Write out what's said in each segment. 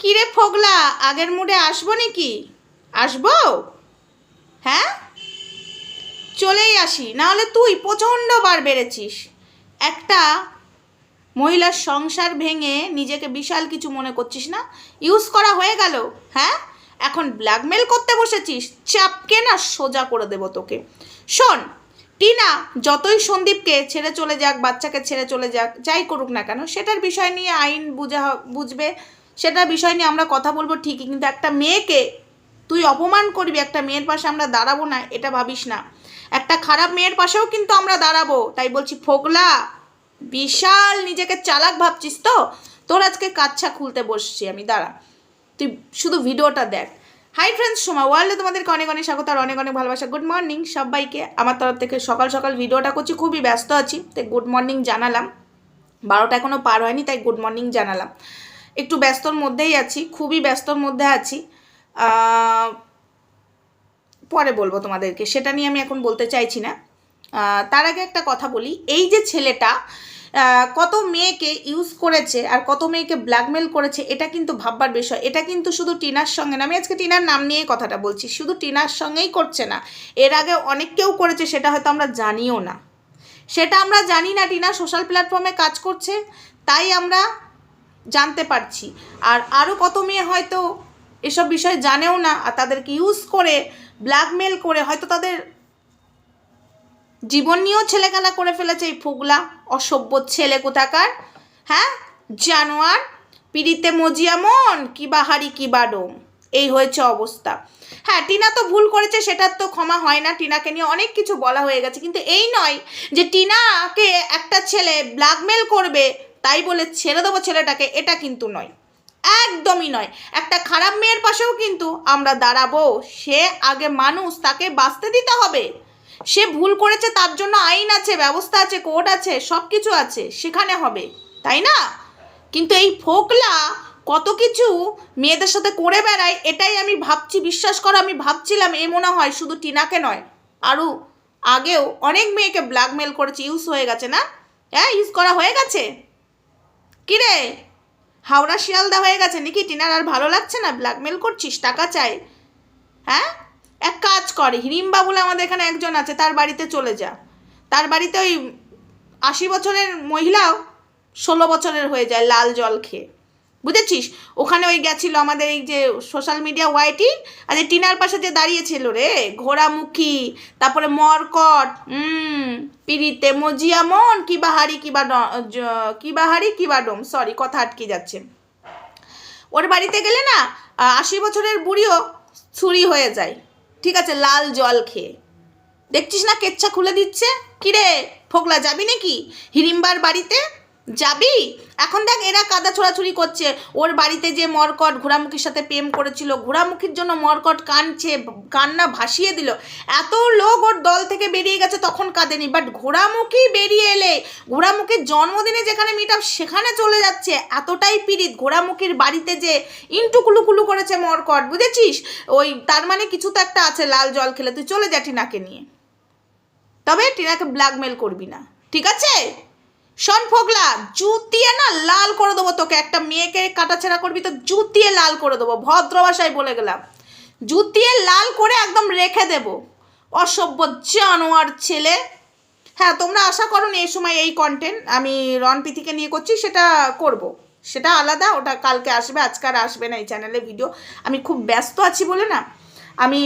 কিরে ফোগলা, আগের মুডে আসব নাকি? আসব? হ্যাঁ? চলেই আসি, নাহলে তুই প্রচণ্ড বার বেড়েছিস। একটা মহিলার সংসার ভেঙে নিজেকে বিশাল কিছু মনে করছিস না? ইউজ করা হয়ে গেল হ্যাঁ? এখন ব্ল্যাকমেল করতে বসেছিস, চাপকে না সোজা করে দেবো তোকে। শোন, টিনা, যতই সন্দীপকে ছেড়ে চলে যাক, বাচ্চাকে ছেড়ে চলে যাক, যাই করুক না কেন, সেটার বিষয় নিয়ে আইন বুঝা বুঝবে সেটার বিষয় নিয়ে আমরা কথা বলব ঠিকই, কিন্তু একটা মেয়েকে তুই অপমান করবি, একটা মেয়ের পাশে আমরা দাঁড়াবো না, এটা ভাবিস না। একটা খারাপ মেয়ের পাশেও কিন্তু আমরা দাঁড়াবো, তাই বলছি ফোগলা, বিশাল নিজেকে চালাক ভাবছিস তো? তোর আজকে কাচ্ছা খুলতে বসছি আমি, দাঁড়া। তুই শুধু ভিডিওটা দেখ। হাই ফ্রেন্ডস সোমা ওয়ার্ল্ডে তোমাদেরকে অনেক অনেক স্বাগত আর অনেক অনেক ভালোবাসা। গুড মর্নিং সবাইকে। আমার তরফ থেকে সকাল সকাল ভিডিওটা করছি, খুবই ব্যস্ত আছি, তাই গুড মর্নিং জানালাম। বারোটা এখনও পার হয়নি, তাই গুড মর্নিং জানালাম। একটু ব্যস্তর মধ্যেই আছি, খুবই ব্যস্তর মধ্যে আছি। পরে বলব তোমাদেরকে, সেটা নিয়ে আমি এখন বলতে চাইছি না। তার আগে একটা কথা বলি, এই যে ছেলেটা কত মেয়েকে ইউজ করেছে আর কত মেয়েকে ব্ল্যাকমেল করেছে, এটা কিন্তু ভাববার বিষয়। এটা কিন্তু শুধু টিনার সঙ্গে না, আমি আজকে টিনার নাম নিয়ে কথাটা বলছি, শুধু টিনার সঙ্গেই করছে না। এর আগে অনেক কেউ করেছে, সেটা হয়তো আমরা জানিও না। সেটা আমরা জানি না, টিনা সোশ্যাল প্ল্যাটফর্মে কাজ করছে, তাই আমরা জানতে পারছি। আর আরও কত মেয়ে হয়তো এসব বিষয়ে জানেও না, আর তাদেরকে ইউজ করে ব্ল্যাকমেল করে হয়তো তাদের জীবন নিয়েও ছেলেখেলা করে ফেলেছে এই ফুগলা, অসভ্য ছেলে কোথাকার হ্যাঁ? জানোয়ার, পিড়িতে মজিয়ামন কি বাহারি, কি বাডোম, এই হয়েছে অবস্থা। হ্যাঁ টিনা তো ভুল করেছে সেটার তো ক্ষমা হয় না, টিনাকে নিয়ে অনেক কিছু বলা হয়ে গেছে, কিন্তু এই নয় যে টিনাকে একটা ছেলে ব্ল্যাকমেল করবে তাই বলে ছেড়ে দেবো ছেলেটাকে, এটা কিন্তু নয়। একদমই নয়। একটা খারাপ মেয়ের পাশেও কিন্তু আমরা দাঁড়াবো। সে আগে মানুষ, তাকে বাঁচতে দিতে হবে। সে ভুল করেছে, তার জন্য আইন আছে, ব্যবস্থা আছে, কোর্ট আছে সব কিছু আছে, সেখানে হবে, তাই না? কিন্তু এই ফোকলা কত কিছু মেয়েদের সাথে করে বেড়ায়, এটাই আমি ভাবছি, বিশ্বাস করো, আমি ভাবছিলাম, এ মনে হয় শুধু টিনাকে নয়। আরও আগেও অনেক মেয়েকে ব্ল্যাকমেল করেছে ইউজ হয়ে গেছে না? হ্যাঁ ইউজ করা হয়ে গেছে? কিরে? হাওড়া শিয়ালদা হয়ে গেছে নাকি? টিনার আর ভালো লাগছে না? ব্ল্যাকমেল করছিস? টাকা চাই। হ্যাঁ? এক কাজ করে হিড়িম্বা বলে আমাদের এখানে একজন আছে, তার বাড়িতে চলে যা। তার বাড়িতে ওই আশি বছরের মহিলাও ষোলো বছরের হয়ে যায়, লাল জল খেয়ে। বুঝেছিস? ওখানে ওই গেছিল আমাদের এই যে সোশ্যাল মিডিয়া ওয়াইটি আর যে টিনার পাশে যে দাঁড়িয়েছিল রে, ঘোড়ামুখী, তারপরে মরকট, হুম, পিড়িতে মজিয়ামন কি বাহারি কিবা কি বাহারি কিবা ডোম সরি কথা আটকে যাচ্ছে। ওর বাড়িতে গেলে না আশি বছরের বুড়িও ছুরি হয়ে যায়। ঠিক আছে, লাল জল খেয়ে। দেখছিস না কেচ্ছা খুলে দিচ্ছে? কিরে, ফোকলা যাবি নাকি? হিড়িম্বার বাড়িতে? যাবি? এখন দেখ এরা কাদা ছোড়াছুড়ি করছে। ওর বাড়িতে যে মরকট, ঘোড়ামুখীর সাথে প্রেম করেছিল, ঘোড়ামুখীর জন্য মরকট কানছে কান্না ভাসিয়ে দিল। এত লোক ওর দল থেকে বেরিয়ে গেছে, তখন কাঁদেনি। বাট ঘোড়ামুখী বেরিয়ে এলে, ঘোড়ামুখীর জন্মদিনে যেখানে মিট সেখানে চলে যাচ্ছে। এতটাই পীড়িত ঘোড়ামুখীর বাড়িতে যে ইন্টু কুলু করেছে মরকট, বুঝেছিস? ওই তার মানে কিছু তো একটা আছে, লাল জল খেলে। তুই চলে যা টিনাকে নিয়ে। তবে টিনাকে ব্ল্যাকমেল করবি না। ঠিক আছে? শোন ফোগলা, জুতিয়ে না লাল করে দেবো তোকে। একটা মেয়েকে কাটাছেড়া করবি তো জুতিয়ে লাল করে দেবো। ভদ্র ভাষায় বলে গেলাম। জুতিয়ে লাল করে একদম রেখে দেব। অসভ্য জানোয়ার ছেলে। হ্যাঁ তোমরা আশা করো এই সময় এই কন্টেন্ট আমি রনপিথিকে নিয়ে করছি, সেটা করব। সেটা আলাদা, ওটা কালকে আসবে, আজকে আর আসবে না এই চ্যানেলে ভিডিও আমি খুব ব্যস্ত আছি বলে না। আমি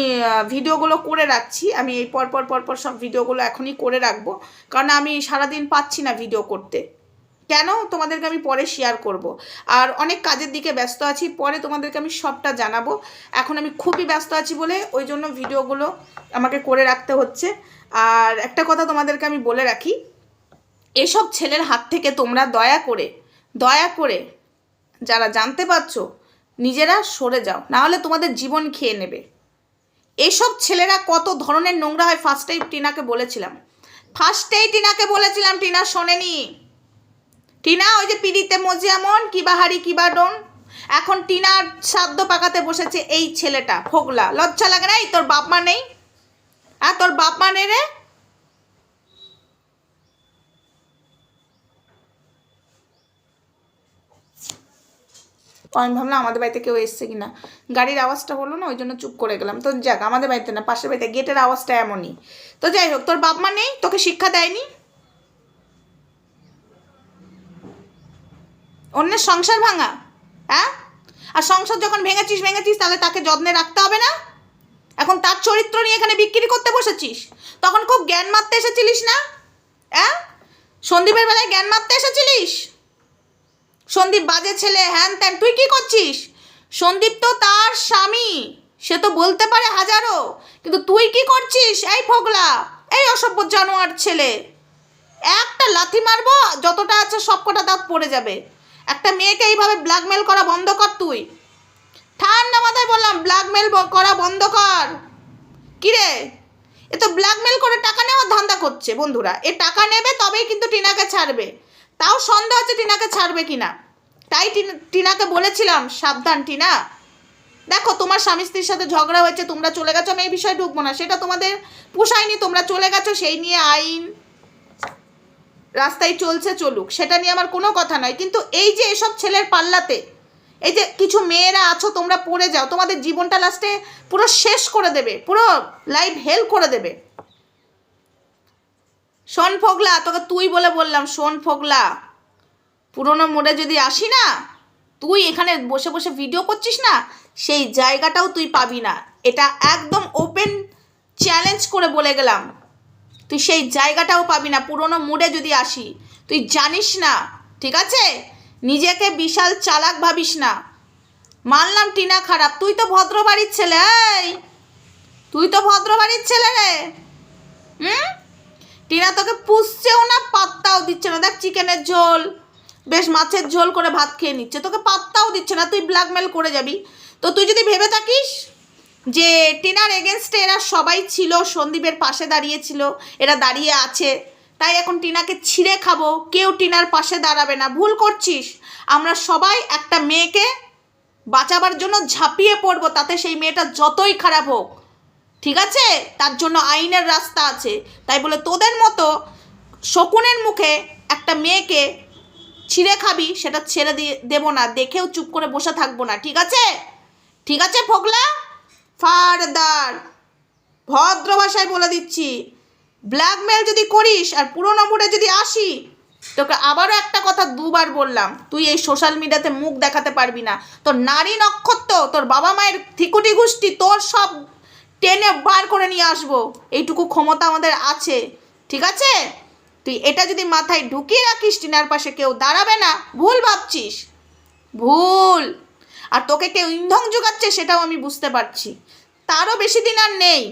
ভিডিওগুলো করে রাখছি। আমি এই পর পর পর পর সব ভিডিওগুলো এখনই করে রাখব। কারণ আমি সারাদিন পাচ্ছি না ভিডিও করতে। কেন? তোমাদেরকে আমি পরে শেয়ার করব। আর অনেক কাজের দিকে ব্যস্ত আছি। পরে তোমাদেরকে আমি সবটা জানাব। এখন আমি খুবই ব্যস্ত আছি বলে ওই জন্য ভিডিওগুলো আমাকে করে রাখতে হচ্ছে। আর একটা কথা তোমাদেরকে আমি বলে রাখি, এসব ছেলের হাত থেকে তোমরা দয়া করে দয়া করে যারা জানতে পারছ, নিজেরা সরে যাও। নাহলে তোমাদের জীবন খেয়ে নেবে। এসব ছেলেরা কত ধরনের নোংরা হয়? ফার্স্টেই টিনাকে বলেছিলাম। ফার্স্টেই টিনাকে বলেছিলাম, টিনা শোনেনি। টিনা, ওই যে পিড়িতে মজিয়ামন কি বাহারি কি বাডন এখন টিনার সাধ্য পাকাতে বসেছে এই ছেলেটা, ফোগলা। লজ্জা লাগে না এই? তোর বাপমা নেই? আর তোর বাপমা নেই রে? আমি ভাবলাম আমাদের বাড়িতে কেউ এসছে কিনা। গাড়ির আওয়াজটা হলো না, ওই জন্য চুপ করে গেলাম। তো যাক, আমাদের বাড়িতে না, পাশের বাড়িতে গেটের আওয়াজটা এমনই। তো যাই হোক, তোর বাপ মা নেই? তোকে শিক্ষা দেয়নি? অন্যের সংসার ভাঙা হ্যাঁ? আর সংসার যখন ভেঙেছিস ভেঙেছিস, তাহলে তাকে যত্নে রাখতে হবে না? এখন তার চরিত্র নিয়ে এখানে বিক্রি করতে বসেছিস? তখন খুব জ্ঞান মারতে এসেছিলিস না? হ্যাঁ? সন্দীপের বেলায় জ্ঞান মারতে এসেছিলিস? সন্দীপ, বাজে ছেলে, হ্যান ত্যান, তুই কি করছিস? সন্দীপ তো তার স্বামী। সে তো বলতে পারে হাজারো। কিন্তু তুই কি করছিস? এই ফোগলা, এই অসভ্য জানোয়ার ছেলে। একটা লাথি মারবো, যতটা আছে সব কটা দাঁত পড়ে যাবে। একটা মেয়েকে এইভাবে ব্ল্যাকমেল করা বন্ধ কর তুই। ঠান্ডা মাথায় বললাম ব্ল্যাকমেল করা বন্ধ কর। কিরে? এ তো ব্ল্যাকমেল করে টাকা নেওয়ার ধান্দা করছে বন্ধুরা। এ টাকা নেবে, তবেই কিন্তু টিনাকে ছাড়বে। তাও সন্দেহ আছে টিনাকে ছাড়বে কিনা? তাই টিন- টিনাকে বলেছিলাম, সাবধান টিনা। দেখো, তোমার স্বামী স্ত্রীর সাথে ঝগড়া হয়েছে, তোমরা চলে গেছো, আমি এই বিষয়ে ঢুকবো না। সেটা তোমাদের পোষায়নি, তোমরা চলে গেছো, সেই নিয়ে আইন রাস্তায় চলছে, চলুক। সেটা নিয়ে আমার কোনো কথা নয়। কিন্তু এই যে এসব ছেলের পাল্লাতে, এই যে কিছু মেয়েরা আছো, তোমরা পড়ে যাও, তোমাদের জীবনটা লাস্টে পুরো শেষ করে দেবে, পুরো লাইফ হেল্প করে দেবে। শোন ফোগলা, তোকে তুই বলে বললাম, শোন ফোগলা। পুরনো মোড়ে যদি আসি না, তুই এখানে বসে বসে ভিডিও করছিস না, সেই জায়গাটাও তুই পাবি না। এটা একদম ওপেন চ্যালেঞ্জ করে বলে গেলাম। তুই সেই জায়গাটাও পাবি না, পুরনো মুডে যদি আসি। তুই জানিস না, ঠিক আছে? নিজেকে বিশাল চালাক ভাবিস না। মানলাম টিনা খারাপ, তুই তো ভদ্র বাড়ির ছেলে তুই তো ভদ্র বাড়ির ছেলে রে, হুম? টিনা তোকে পুষছেও না, পাত্তাও দিচ্ছে না। দেখ চিকেনের ঝোল, বেশ মাছের ঝোল করে ভাত খেয়ে নিচ্ছে। তোকে পাত্তাও দিচ্ছে না, তুই ব্ল্যাকমেল করে যাবি। তো তুই যদি ভেবে থাকিস যে টিনার এগেনস্টে এরা সবাই ছিল, সন্দীপের পাশে দাঁড়িয়েছিল, এরা দাঁড়িয়ে আছে, তাই এখন টিনাকে ছিঁড়ে খাব। কেউ টিনার পাশে দাঁড়াবে না। ভুল করছিস। আমরা সবাই একটা মেয়েকে বাঁচাবার জন্য ঝাঁপিয়ে পড়ব, তাতে সেই মেয়েটা যতই খারাপ হোক। ঠিক আছে? তার জন্য আইনের রাস্তা আছে। তাই বলে তোদের মতো শকুনের মুখে একটা মেয়েকে ছিঁড়ে খাবি, সেটা ছেড়ে দিয়ে দেবো না। দেখেও চুপ করে বসে থাকব না, ঠিক আছে? ঠিক আছে ফোগলা? ফারদার। ভদ্র ভাষায় বলে দিচ্ছি। ব্ল্যাকমেল যদি করিস আর পুরোনো মুড়ে যদি আসি, তোকে আবারও একটা কথা দুবার বললাম, তুই এই সোশ্যাল মিডিয়াতে মুখ দেখাতে পারবি না। তোর নারী নক্ষত্র, তোর বাবা মায়ের থিকুটি গোষ্ঠী, তোর সব টেনে বার করে নিয়ে আসব। এইটুকু ক্ষমতা আমাদের আছে, ঠিক আছে? তুই এটা যদি মাথায় ঢুকিয়ে রাখিস টিনার পাশে, কেউ দাঁড়াবে না। ভুল ভাবছিস। ভুল। আর তোকে কেউ ইন্ধন যোগাচ্ছে সেটাও আমি বুঝতে পারছি। তারও বেশি দিন আর নেই,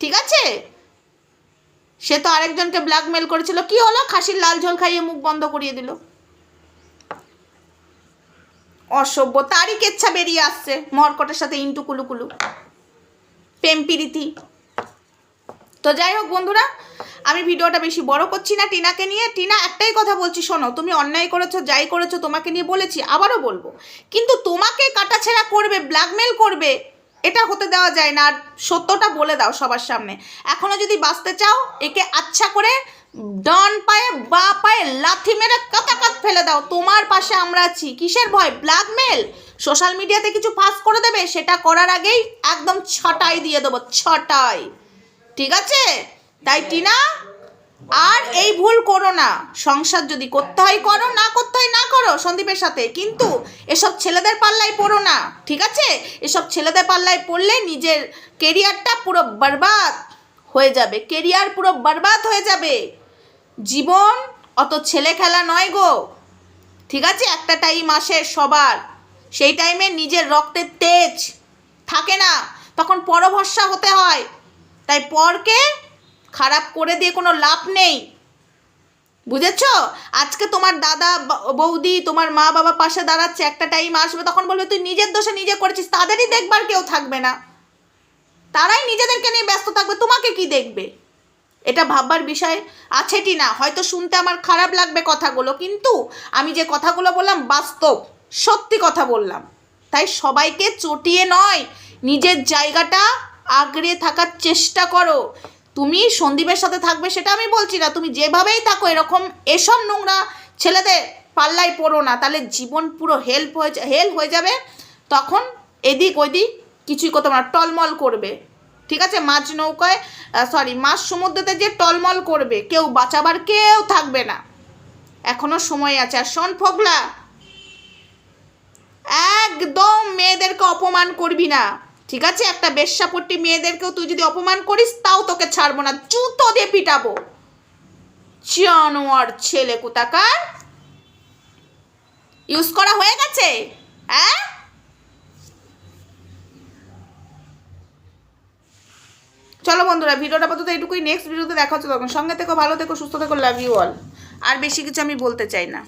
ঠিক আছে? সে তো আরেকজনকে ব্ল্যাকমেল করেছিল। কি হলো? খাসির লাল ঝোল খাইয়ে মুখ বন্ধ করিয়ে দিল। অসভ্য, তারই কেচ্ছা বেরিয়ে আসছে। মরকটের সাথে ইন্টু কুলুকুলু। প্রেম প্রীতি। তো যাই হোক বন্ধুরা, আমি ভিডিওটা বেশি বড় করছি না টিনাকে নিয়ে। টিনা একটাই কথা বলছি, শোনো, তুমি অন্যায় করেছ, যাই করেছ, তোমাকে নিয়ে বলেছি, আবারও বলব। কিন্তু তোমাকে কাটাছেড়া করবে ব্ল্যাকমেল করবে, এটা হতে দেওয়া যায় না। আর সত্যটা বলে দাও সবার সামনে। এখনও যদি বাঁচতে চাও, একে আচ্ছা করে ডান পায়ে, বা পায়ে লাথি মেরে কাতাকাত ফেলে দাও। তোমার পাশে আমরা আছি। কিসের ভয়? ব্ল্যাকমেল সোশ্যাল মিডিয়াতে কিছু পাস করে দেবে, সেটা করার আগেই একদম ছটাই দিয়ে দেবো, ছটাই। ঠিক আছে? তাই টিনা, আর এই ভুল করো না। সংসার যদি করতে হয়, করো, না করতে হয়, না করো, সন্দীপের সাথে। কিন্তু এসব ছেলেদের পাল্লায় পড়ো না, ঠিক আছে? এসব ছেলেদের পাল্লায় পড়লে নিজের কেরিয়ারটা পুরো বরবাদ হয়ে যাবে। কেরিয়ার পুরো বরবাদ হয়ে যাবে। জীবন অত ছেলে খেলা নয় গো। ঠিক আছে? একটা টাইম আসে সবার। সেই টাইমে নিজের রক্তের তেজ থাকে না, তখন পরভরসা হতে হয়। তাই পরকে খারাপ করে দিয়ে কোনো লাভ নেই। বুঝেছ? আজকে তোমার দাদা বৌদি, তোমার মা বাবা পাশে দাঁড়াচ্ছে, একটা টাইম আসবে, তখন বলবে, তুই নিজের দোষে নিজে করেছিস, তাদেরই দেখবার কেউ থাকবে না। তারাই নিজেদেরকে নিয়ে ব্যস্ত থাকবে, তোমাকে কি দেখবে? এটা ভাববার বিষয় আছে কি না? হয়তো শুনতে আমার খারাপ লাগবে কথাগুলো, কিন্তু আমি যে কথাগুলো বললাম বাস্তব। সত্যি কথা বললাম। তাই সবাইকে চটিয়ে নয় নিজের জায়গাটা আগড়ে থাকার চেষ্টা করো। তুমি সন্দীপের সাথে থাকবে সেটা আমি বলছি না। তুমি যেভাবেই থাকো এরকম এসব নোংরা ছেলেদের পাল্লায় পড়ো না। তাহলে জীবন পুরো হেল্প হয়ে হেল হয়ে যাবে। তখন এদিক ওইদিক কিছুই করতে না, টলমল করবে। ঠিক আছে? মাঝ নৌকায় সরি মাঝ সমুদ্রতে যে টলমল করবে কেউ বাঁচাবার কেউ থাকবে না। এখনও সময় আছে। আর শোন ফোকলা একদম মেয়েদেরকে অপমান করবি না। ঠিক আছে? একটা বেশ্যাপট্টি মেয়েদেরকেও তুই যদি অপমান করিস, তাও তোকে ছাড়বো না। জুতো দিয়ে পিটাবো। জানোয়ার ছেলে কোথাকার? ইউজ করা হয়ে গেছে? হ্যাঁ? চলো বন্ধুরা, ভিডিওটা আপাতত এইটুকুই। নেক্সট ভিডিওতে দেখা হচ্ছে তখন সঙ্গে থেকো, ভালো থেকো, সুস্থ থেকো লাভ ইউ অল আর বেশি কিছু আমি বলতে চাই না।